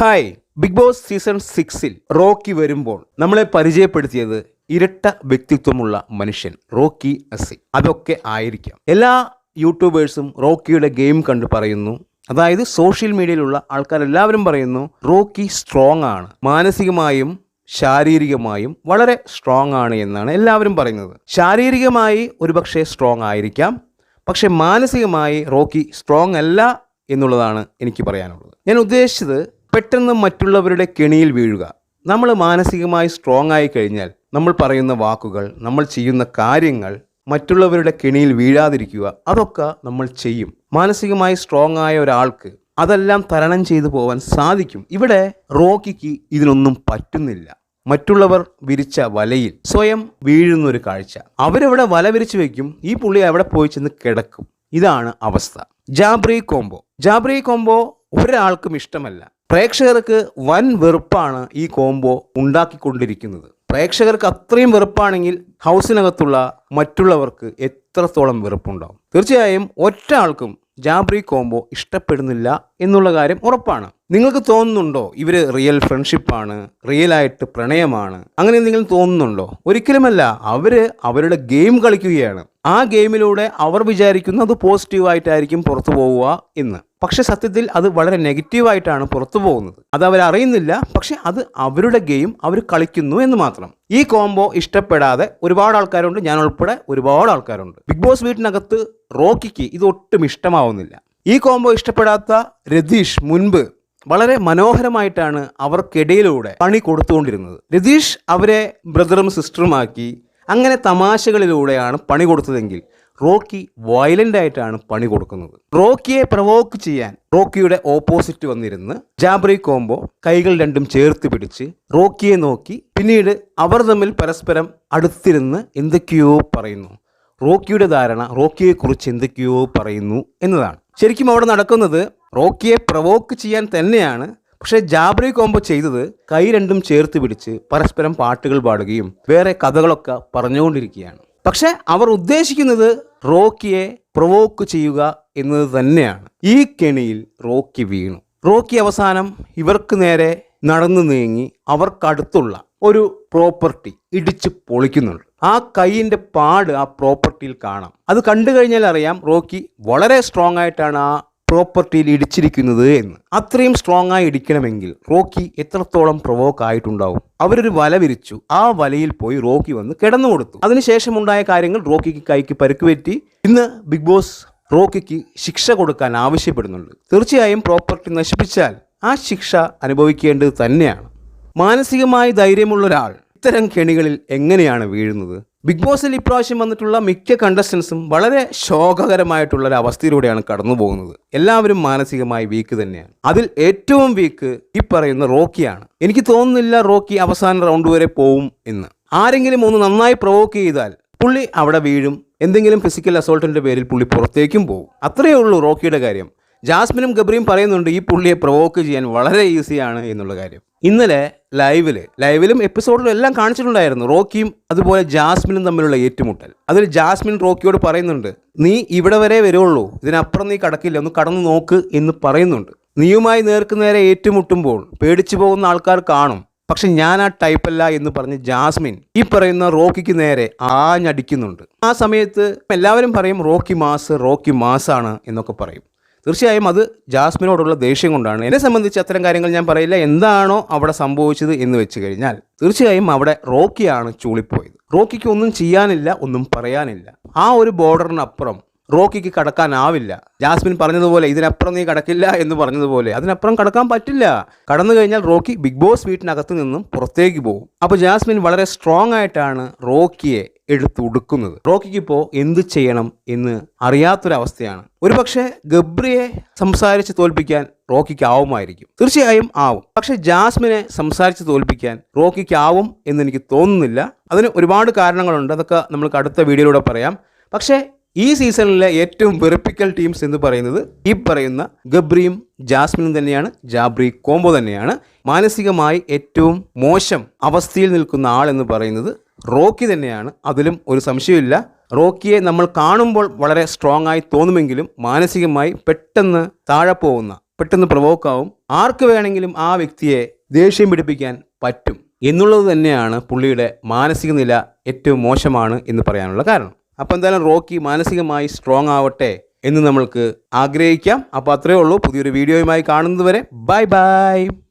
Hi big Boss season സിക്സിൽ Rocky വരുമ്പോൾ നമ്മളെ പരിചയപ്പെടുത്തിയത് ഇരട്ട വ്യക്തിത്വമുള്ള മനുഷ്യൻ റോക്കി അസി അതൊക്കെ ആയിരിക്കാം. എല്ലാ യൂട്യൂബേഴ്സും റോക്കിയുടെ ഗെയിം കണ്ട് പറയുന്നു. അതായത് സോഷ്യൽ മീഡിയയിലുള്ള ആൾക്കാരെല്ലാവരും പറയുന്നു റോക്കി സ്ട്രോങ് ആണ്. മാനസികമായും ശാരീരികമായും വളരെ സ്ട്രോങ് ആണ് എന്നാണ് എല്ലാവരും പറയുന്നത്. ശാരീരികമായി ഒരുപക്ഷെ സ്ട്രോങ് ആയിരിക്കാം. പക്ഷേ മാനസികമായി റോക്കി സ്ട്രോങ് അല്ല എന്നുള്ളതാണ് എനിക്ക് പറയാനുള്ളത്. ഞാൻ ഉദ്ദേശിച്ചത് പെട്ടെന്ന് മറ്റുള്ളവരുടെ കെണിയിൽ വീഴുക. നമ്മൾ മാനസികമായി സ്ട്രോങ് ആയി കഴിഞ്ഞാൽ നമ്മൾ പറയുന്ന വാക്കുകൾ നമ്മൾ ചെയ്യുന്ന കാര്യങ്ങൾ മറ്റുള്ളവരുടെ കെണിയിൽ വീഴാതിരിക്കുക അതൊക്കെ നമ്മൾ ചെയ്യും. മാനസികമായി സ്ട്രോങ് ആയ ഒരാൾക്ക് അതെല്ലാം തരണം ചെയ്തു പോകാൻ സാധിക്കും. ഇവിടെ റോക്കിക്ക് ഇതിനൊന്നും പറ്റുന്നില്ല. മറ്റുള്ളവർ വിരിച്ച വലയിൽ സ്വയം വീഴുന്നൊരു കാഴ്ച. അവരവിടെ വല വിരിച്ചു വെക്കും ഈ പുള്ളി അവിടെ പോയി ചെന്ന് കിടക്കും. ഇതാണ് അവസ്ഥ. ജാബ്രി കോംബോ. ജാബ്രി കോംബോ ഒരാൾക്കും ഇഷ്ടമല്ല. പ്രേക്ഷകർക്ക് വൻ വെറുപ്പാണ് ഈ കോംബോ ഉണ്ടാക്കിക്കൊണ്ടിരിക്കുന്നത്. പ്രേക്ഷകർക്ക് അത്രയും വെറുപ്പാണെങ്കിൽ ഹൗസിനകത്തുള്ള മറ്റുള്ളവർക്ക് എത്രത്തോളം വെറുപ്പുണ്ടാവും? തീർച്ചയായും ഒറ്റ ആൾക്കും ജാബ്രി കോംബോ ഇഷ്ടപ്പെടുന്നില്ല എന്നുള്ള കാര്യം ഉറപ്പാണ്. നിങ്ങൾക്ക് തോന്നുന്നുണ്ടോ ഇവർ റിയൽ ഫ്രണ്ട്ഷിപ്പാണ് റിയൽ ആയിട്ട് പ്രണയമാണ്? അങ്ങനെ എന്തെങ്കിലും തോന്നുന്നുണ്ടോ? ഒരിക്കലുമല്ല അവർ അവരുടെ ഗെയിം കളിക്കുകയാണ്. ആ ഗെയിമിലൂടെ അവർ വിചാരിക്കുന്നത് പോസിറ്റീവായിട്ടായിരിക്കും പുറത്തു പോവുക എന്ന്. പക്ഷെ സത്യത്തിൽ അത് വളരെ നെഗറ്റീവായിട്ടാണ് പുറത്തു പോകുന്നത്. അത് അവരറിയുന്നില്ല പക്ഷെ അത് അവരുടെ ഗെയിം അവർ കളിക്കുന്നു എന്ന് മാത്രം. ഈ കോംബോ ഇഷ്ടപ്പെടാതെ ഒരുപാട് ആൾക്കാരുണ്ട് ഞാൻ ഉൾപ്പെടെ ഒരുപാട് ആൾക്കാരുണ്ട്. ബിഗ് ബോസ് വീട്ടിനകത്ത് റോക്കിക്ക് ഇത് ഒട്ടും ഇഷ്ടമാവുന്നില്ല. ഈ കോംബോ ഇഷ്ടപ്പെടാത്ത രതീഷ് മുൻപ് വളരെ മനോഹരമായിട്ടാണ് അവർക്കിടയിലൂടെ പണി കൊടുത്തുകൊണ്ടിരുന്നത്. രതീഷ് അവരെ ബ്രദറും സിസ്റ്ററുമാക്കി അങ്ങനെ തമാശകളിലൂടെയാണ് പണി കൊടുത്തതെങ്കിൽ റോക്കി വയലന്റ് ആയിട്ടാണ് പണി കൊടുക്കുന്നത്. റോക്കിയെ പ്രവോക്ക് ചെയ്യാൻ റോക്കിയുടെ ഓപ്പോസിറ്റ് വന്നിരുന്ന് ജാബ്രി കോംബോ കൈകൾ രണ്ടും ചേർത്ത് പിടിച്ച് റോക്കിയെ നോക്കി പിന്നീട് അവർ തമ്മിൽ പരസ്പരം അടുത്തിരുന്ന് എന്തൊക്കെയോ പറയുന്നു. റോക്കിയുടെ ധാരണ റോക്കിയെ കുറിച്ച് എന്തൊക്കെയോ പറയുന്നു എന്നതാണ്. ശരിക്കും അവിടെ നടക്കുന്നത് റോക്കിയെ പ്രവോക്ക് ചെയ്യാൻ തന്നെയാണ്. പക്ഷേ ജാബ്രി കോംബോ ചെയ്തത് കൈ രണ്ടും ചേർത്ത് പിടിച്ച് പരസ്പരം പാട്ടുകൾ പാടുകയും വേറെ കഥകളൊക്കെ പറഞ്ഞുകൊണ്ടിരിക്കുകയാണ്. പക്ഷെ അവർ ഉദ്ദേശിക്കുന്നത് റോക്കിയെ പ്രൊവോക്ക് ചെയ്യുക എന്നത് തന്നെയാണ്. ഈ കെണിയിൽ റോക്കി വീണു. റോക്കി അവസാനം ഇവർക്ക് നേരെ നടന്നു നീങ്ങി അവർക്കടുത്തുള്ള ഒരു പ്രോപ്പർട്ടി ഇടിച്ച് പൊളിക്കുന്നുണ്ട്. ആ കൈയിന്റെ പാട് ആ പ്രോപ്പർട്ടിയിൽ കാണാം. അത് കണ്ടു കഴിഞ്ഞാൽ അറിയാം റോക്കി വളരെ സ്ട്രോങ് ആയിട്ടാണ് ആ പ്രോപ്പർട്ടിയിൽ ഇടിച്ചിരിക്കുന്നത് എന്ന്. അത്രയും സ്ട്രോങ് ആയി ഇടിക്കണമെങ്കിൽ റോക്കി എത്രത്തോളം പ്രൊവോക്ക് ആയിട്ടുണ്ടാവും? അവരൊരു വല വിരിച്ചു. ആ വലയിൽ പോയി റോക്കി വന്ന് കിടന്നു കൊടുത്തു. അതിനുശേഷം ഉണ്ടായ കാര്യങ്ങൾ റോക്കിക്ക് കൈക്ക് പരുക്കുപറ്റി ഇന്ന് ബിഗ് ബോസ് റോക്കിക്ക് ശിക്ഷ കൊടുക്കാൻ ആവശ്യപ്പെടുന്നുണ്ട്. തീർച്ചയായും പ്രോപ്പർട്ടി നശിപ്പിച്ചാൽ ആ ശിക്ഷ അനുഭവിക്കേണ്ടത് തന്നെയാണ്. മാനസികമായി ധൈര്യമുള്ള ഒരാൾ ഇത്തരം കെണികളിൽ എങ്ങനെയാണ് വീഴുന്നത്? ബിഗ് ബോസിൽ ഇപ്രാവശ്യം വന്നിട്ടുള്ള മിക്ക കണ്ടസ്റ്റൻസും വളരെ ശോകകരമായിട്ടുള്ള ഒരു അവസ്ഥയിലൂടെയാണ് കടന്നു പോകുന്നത് എല്ലാവരും മാനസികമായി വീക്ക് തന്നെയാണ്. അതിൽ ഏറ്റവും വീക്ക് ഈ പറയുന്ന റോക്കിയാണ്. എനിക്ക് തോന്നുന്നില്ല റോക്കി അവസാന റൗണ്ട് വരെ പോവും എന്ന്. ആരെങ്കിലും ഒന്ന് നന്നായി പ്രൊവോക്ക് ചെയ്താൽ പുള്ളി അവിടെ വീഴും. എന്തെങ്കിലും ഫിസിക്കൽ അസോൾട്ടിന്റെ പേരിൽ പുള്ളി പുറത്തേക്കും പോകും. അത്രയേ ഉള്ളൂ റോക്കിയുടെ കാര്യം. ജാസ്മിനും ഗബ്രിയും പറയുന്നുണ്ട് ഈ പുള്ളിയെ പ്രൊവോക്ക് ചെയ്യാൻ വളരെ ഈസിയാണ് എന്നുള്ള കാര്യം. ഇന്നലെ ലൈവിൽ. ലൈവിലും എപ്പിസോഡിലും എല്ലാം കാണിച്ചിട്ടുണ്ടായിരുന്നു. റോക്കിയും അതുപോലെ ജാസ്മിനും തമ്മിലുള്ള ഏറ്റുമുട്ടൽ. അതിൽ ജാസ്മിൻ റോക്കിയോട് പറയുന്നുണ്ട് നീ ഇവിടെ വരെ വരുള്ളൂ ഇതിനപ്പുറം നീ കടക്കില്ല. ഒന്ന് കടന്നു നോക്ക് എന്ന് പറയുന്നുണ്ട്. നീയുമായി നേർക്കുനേരെ ഏറ്റുമുട്ടുമ്പോൾ പേടിച്ചു പോകുന്ന ആൾക്കാർ കാണും. പക്ഷെ ഞാൻ ആ ടൈപ്പല്ല എന്ന് പറഞ്ഞ് ജാസ്മിൻ ഈ പറയുന്ന റോക്കിക്ക് നേരെ ആഞ്ഞടിക്കുന്നുണ്ട്. ആ സമയത്ത് എല്ലാവരും പറയും റോക്കി മാസ് റോക്കി മാസാണ് എന്നൊക്കെ പറയും. തീർച്ചയായും അത് ജാസ്മിനോടുള്ള ദേഷ്യം കൊണ്ടാണ്. എന്നെ സംബന്ധിച്ച് അത്തരം കാര്യങ്ങൾ ഞാൻ പറയില്ല. എന്താണോ അവിടെ സംഭവിച്ചത് എന്ന് വെച്ച് കഴിഞ്ഞാൽ തീർച്ചയായും അവിടെ റോക്കിയാണ് ചൂളിപ്പോയത്. റോക്കിക്ക് ഒന്നും ചെയ്യാനില്ല ഒന്നും പറയാനില്ല. ആ ഒരു ബോർഡറിനപ്പുറം റോക്കിക്ക് കടക്കാനാവില്ല. ജാസ്മിൻ പറഞ്ഞതുപോലെ ഇതിനപ്പുറം നീ കടക്കില്ല എന്ന് പറഞ്ഞതുപോലെ അതിനപ്പുറം കടക്കാൻ പറ്റില്ല. കടന്നു കഴിഞ്ഞാൽ റോക്കി ബിഗ് ബോസ് വീട്ടിനകത്ത് നിന്നും പുറത്തേക്ക് പോകും. അപ്പോൾ ജാസ്മിൻ വളരെ സ്ട്രോങ് ആയിട്ടാണ് റോക്കിയെ എടുത്തുടുക്കുന്നത്. റോക്കിക്ക് ഇപ്പോൾ എന്ത് ചെയ്യണം എന്ന് അറിയാത്തൊരവസ്ഥയാണ്. ഒരുപക്ഷെ ഗബ്രിയെ സംസാരിച്ച് തോൽപ്പിക്കാൻ റോക്കിക്ക് ആവുമായിരിക്കും തീർച്ചയായും ആവും. പക്ഷെ ജാസ്മിനെ സംസാരിച്ച് തോൽപ്പിക്കാൻ റോക്കിക്ക് ആവും എന്ന് എനിക്ക് തോന്നുന്നില്ല. അതിന് ഒരുപാട് കാരണങ്ങളുണ്ട്. അതൊക്കെ നമ്മൾക്ക് അടുത്ത വീഡിയോയിലൂടെ പറയാം. പക്ഷേ ഈ സീസണിലെ ഏറ്റവും വെറുപ്പിക്കൽ ടീംസ് എന്ന് പറയുന്നത് ഈ പറയുന്ന ഗബ്രിയും ജാസ്മിനും തന്നെയാണ്. ജാബ്രി കോംബോ തന്നെയാണ്. മാനസികമായി ഏറ്റവും മോശം അവസ്ഥയിൽ നിൽക്കുന്ന ആൾ എന്ന് പറയുന്നത് റോക്കി തന്നെയാണ്. അതിലും ഒരു സംശയമില്ല റോക്കിയെ നമ്മൾ കാണുമ്പോൾ വളരെ സ്ട്രോങ് ആയി തോന്നുമെങ്കിലും മാനസികമായി പെട്ടെന്ന് താഴെ പോകുന്ന പെട്ടെന്ന് പ്രവോക്കാവും ആർക്ക് വേണമെങ്കിലും ആ വ്യക്തിയെ ദേഷ്യം പിടിപ്പിക്കാൻ പറ്റും എന്നുള്ളത് തന്നെയാണ് പുള്ളിയുടെ മാനസിക നില ഏറ്റവും മോശമാണ് എന്ന് പറയാനുള്ള കാരണം. അപ്പോൾ എന്തായാലും റോക്കി മാനസികമായി സ്ട്രോങ് ആവട്ടെ എന്ന് നമ്മൾക്ക് ആഗ്രഹിക്കാം. അപ്പോൾ അത്രയേ ഉള്ളൂ. പുതിയൊരു വീഡിയോയുമായി കാണുന്നതുവരെ. Bye bye.